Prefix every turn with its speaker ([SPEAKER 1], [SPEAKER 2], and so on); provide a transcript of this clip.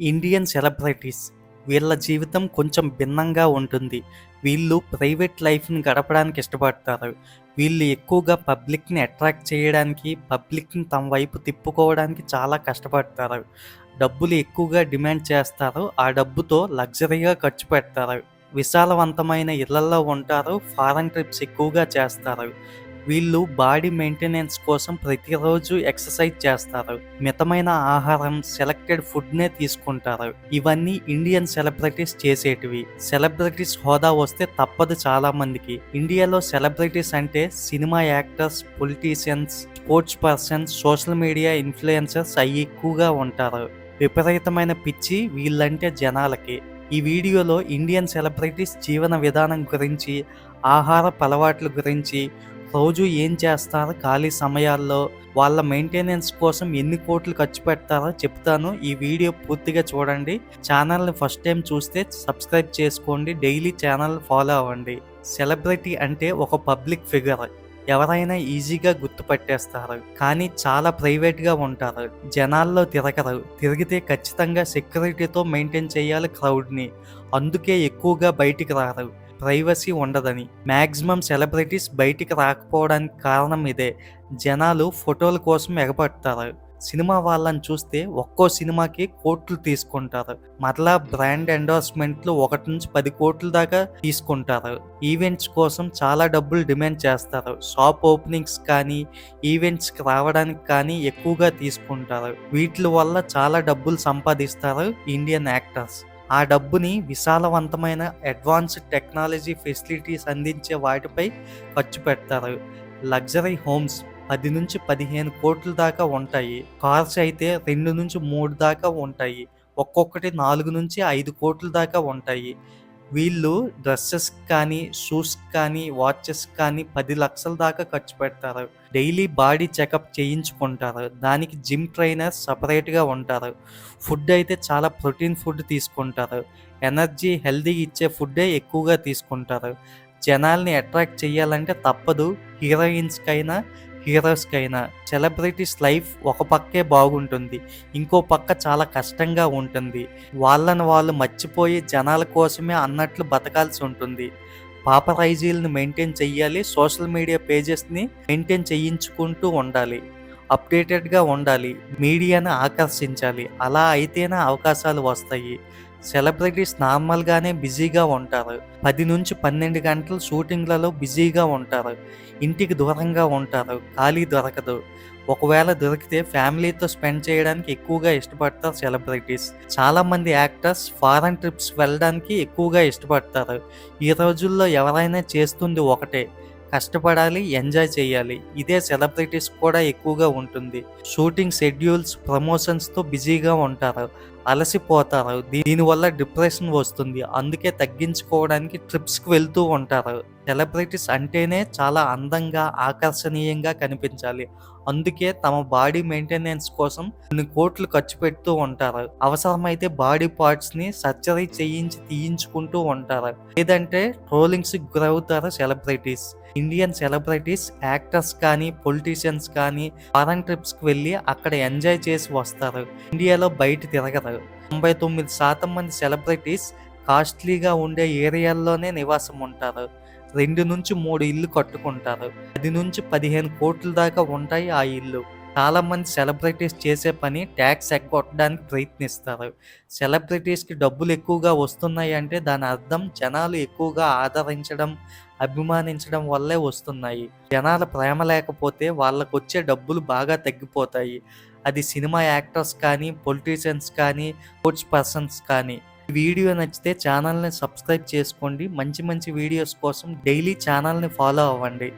[SPEAKER 1] Indian celebrities వీళ్ళ జీవితం కొంచెం భిన్నంగా ఉంటుంది. వీళ్ళు ప్రైవేట్ లైఫ్ని గడపడానికి ఇష్టపడతారు. వీళ్ళు ఎక్కువగా పబ్లిక్ని అట్రాక్ట్ చేయడానికి పబ్లిక్ని తమ వైపు తిప్పుకోవడానికి చాలా కష్టపడతారు. డబ్బులు ఎక్కువగా డిమాండ్ చేస్తారు. ఆ డబ్బుతో లగ్జరీగా ఖర్చు పెడతారు. విశాలవంతమైన ఇళ్ళలో ఉంటారు. ఫారెన్ ట్రిప్స్ ఎక్కువగా చేస్తారు. వీళ్ళు బాడీ మెయింటెనెన్స్ కోసం ప్రతిరోజు ఎక్సర్సైజ్ చేస్తారు. మితమైన ఆహారం సెలెక్టెడ్ ఫుడ్నే తీసుకుంటారు. ఇవన్నీ ఇండియన్ సెలబ్రిటీస్ చేసేటివి. సెలబ్రిటీస్ హోదా వస్తే తప్పదు చాలా మందికి ఇండియాలో సెలబ్రిటీస్ అంటే cinema actors politicians sports persons social media influencers అవి ఎక్కువగా ఉంటారు. విపరీతమైన పిచ్చి వీళ్ళంటే జనాలకి. ఈ వీడియోలో ఇండియన్ సెలబ్రిటీస్ జీవన విధానం గురించి ఆహార అలవాట్ల గురించి రోజు ఏం చేస్తారో? ఖాళీ సమయాల్లో వాళ్ళ మెయింటెనెన్స్ కోసం ఎన్ని కోట్లు ఖర్చు పెడతారో చెప్తాను. ఈ వీడియో పూర్తిగా చూడండి. ఛానల్ని ఫస్ట్ టైం చూస్తే సబ్స్క్రైబ్ చేసుకోండి. డైలీ ఛానల్ ఫాలో అవ్వండి. సెలబ్రిటీ అంటే ఒక పబ్లిక్ ఫిగర్. ఎవరైనా ఈజీగా గుర్తుపట్టేస్తారు. కానీ చాలా ప్రైవేట్గా ఉంటారు. జనాల్లో తిరగరు. తిరిగితే ఖచ్చితంగా సెక్యూరిటీతో మెయింటైన్ చేయాలి క్రౌడ్ని. అందుకే ఎక్కువగా బయటికి రారు. ప్రైవసీ ఉండదని. మ్యాక్సిమం సెలబ్రిటీస్ బయటికి రాకపోవడానికి కారణం ఇదే. జనాలు ఫోటోల కోసం ఎగబడతారు. సినిమా వాళ్ళని చూస్తే ఒక్కో సినిమాకి కోట్లు తీసుకుంటారు. మరలా బ్రాండ్ ఎండోర్స్మెంట్లు ఒకటి నుంచి పది కోట్ల దాకా తీసుకుంటారు. ఈవెంట్స్ కోసం చాలా డబ్బులు డిమాండ్ చేస్తారు. షాప్ ఓపెనింగ్స్ కానీ ఈవెంట్స్కి రావడానికి కానీ ఎక్కువగా తీసుకుంటారు. వీటి వల్ల చాలా డబ్బులు సంపాదిస్తారు ఇండియన్ యాక్టర్స్. ఆ డబ్బుని విశాలవంతమైన అడ్వాన్స్డ్ టెక్నాలజీ ఫెసిలిటీస్ అందించే వాటిపై ఖర్చు పెడతారు. లగ్జరీ హోమ్స్ పది నుంచి పదిహేను కోట్ల దాకా ఉంటాయి. కార్స్ అయితే రెండు నుంచి మూడు దాకా ఉంటాయి. ఒక్కొక్కటి నాలుగు నుంచి ఐదు కోట్ల దాకా ఉంటాయి. వీళ్ళు డ్రెస్సెస్ కానీ షూస్ కానీ వాచెస్ కానీ పది లక్షల దాకా ఖర్చు పెడతారు. డైలీ బాడీ చెకప్ చేయించుకుంటారు. దానికి జిమ్ ట్రైనర్ సపరేట్గా ఉంటారు. ఫుడ్ అయితే చాలా ప్రోటీన్ ఫుడ్ తీసుకుంటారు. ఎనర్జీ హెల్దీ ఇచ్చే ఫుడ్డే ఎక్కువగా తీసుకుంటారు. జనాల్ని అట్రాక్ట్ చేయాలంటే తప్పదు. హీరోయిన్స్కైనా హీరోస్కైనా సెలబ్రిటీస్ లైఫ్ ఒక పక్కే బాగుంటుంది. ఇంకో పక్క చాలా కష్టంగా ఉంటుంది. వాళ్ళని వాళ్ళు మర్చిపోయి జనాల కోసమే అన్నట్లు బతకాల్సి ఉంటుంది. పాపరైజీలను మెయింటైన్ చెయ్యాలి సోషల్ మీడియా పేజెస్ని మెయింటైన్ చేయించుకుంటూ ఉండాలి. అప్డేటెడ్గా ఉండాలి మీడియాను ఆకర్షించాలి. అలా అయితేనే అవకాశాలు వస్తాయి. సెలబ్రిటీస్ నార్మల్గానే బిజీగా ఉంటారు. పది నుంచి పన్నెండు గంటలు షూటింగ్లలో బిజీగా ఉంటారు. ఇంటికి దూరంగా ఉంటారు. ఖాళీ దొరకదు. ఒకవేళ దొరికితే ఫ్యామిలీతో స్పెండ్ చేయడానికి ఎక్కువగా ఇష్టపడతారు సెలబ్రిటీస్. చాలామంది యాక్టర్స్ ఫారెన్ ట్రిప్స్ వెళ్ళడానికి ఎక్కువగా ఇష్టపడతారు. ఈ రోజుల్లో ఎవరైనా చేస్తుంది ఒకటే. కష్టపడాలి ఎంజాయ్ చేయాలి. ఇదే సెలబ్రిటీస్ కూడా ఎక్కువగా ఉంటుంది. షూటింగ్ షెడ్యూల్స్ ప్రమోషన్స్తో బిజీగా ఉంటారు. అలసిపోతారు. దీనివల్ల డిప్రెషన్ వస్తుంది. అందుకే తగ్గించుకోవడానికి ట్రిప్స్కి వెళ్తూ ఉంటారు. సెలబ్రిటీస్ అంటేనే చాలా అందంగా ఆకర్షణీయంగా కనిపించాలి. అందుకే తమ బాడీ మెయింటెనెన్స్ కోసం కొన్ని కోట్లు ఖర్చు పెడుతూ ఉంటారు. అవసరమైతే బాడీ పార్ట్స్ని సర్జరీ చేయించి తీయించుకుంటూ ఉంటారు. లేదంటే ట్రోలింగ్స్ గురవుతారు సెలబ్రిటీస్. ఇండియన్ సెలబ్రిటీస్ యాక్టర్స్ కానీ పొలిటీషియన్స్ కానీ ఫారెన్ ట్రిప్స్కి వెళ్ళి అక్కడ ఎంజాయ్ చేసి వస్తారు. ఇండియాలో బయట తిరగరు. తొంభై తొమ్మిది శాతం మంది సెలబ్రిటీస్ కాస్ట్లీగా ఉండే ఏరియాల్లోనే నివాసం ఉంటారు. రెండు నుంచి మూడు ఇల్లు కట్టుకుంటారు. పది నుంచి పదిహేను కోట్ల దాకా ఉంటాయి ఆ ఇల్లు. చాలా మంది సెలబ్రిటీస్ చేసే పని ట్యాక్స్ ఎగ్గొట్టడానికి ప్రయత్నిస్తారు. సెలబ్రిటీస్కి డబ్బులు ఎక్కువగా వస్తున్నాయి అంటే దాని అర్థం జనాలు ఎక్కువగా ఆదరించడం అభిమానించడం వల్లే వస్తున్నాయి. జనాల ప్రేమ లేకపోతే వాళ్ళకు వచ్చే డబ్బులు బాగా తగ్గిపోతాయి. అది సినిమా యాక్టర్స్ కానీ పొలిటీషియన్స్ కానీ స్పోర్ట్స్ పర్సన్స్ కానీ. వీడియో నచ్చితే ఛానల్ని సబ్స్క్రైబ్ చేసుకోండి. మంచి మంచి వీడియోస్ కోసం డైలీ ఛానల్ని ఫాలో అవ్వండి.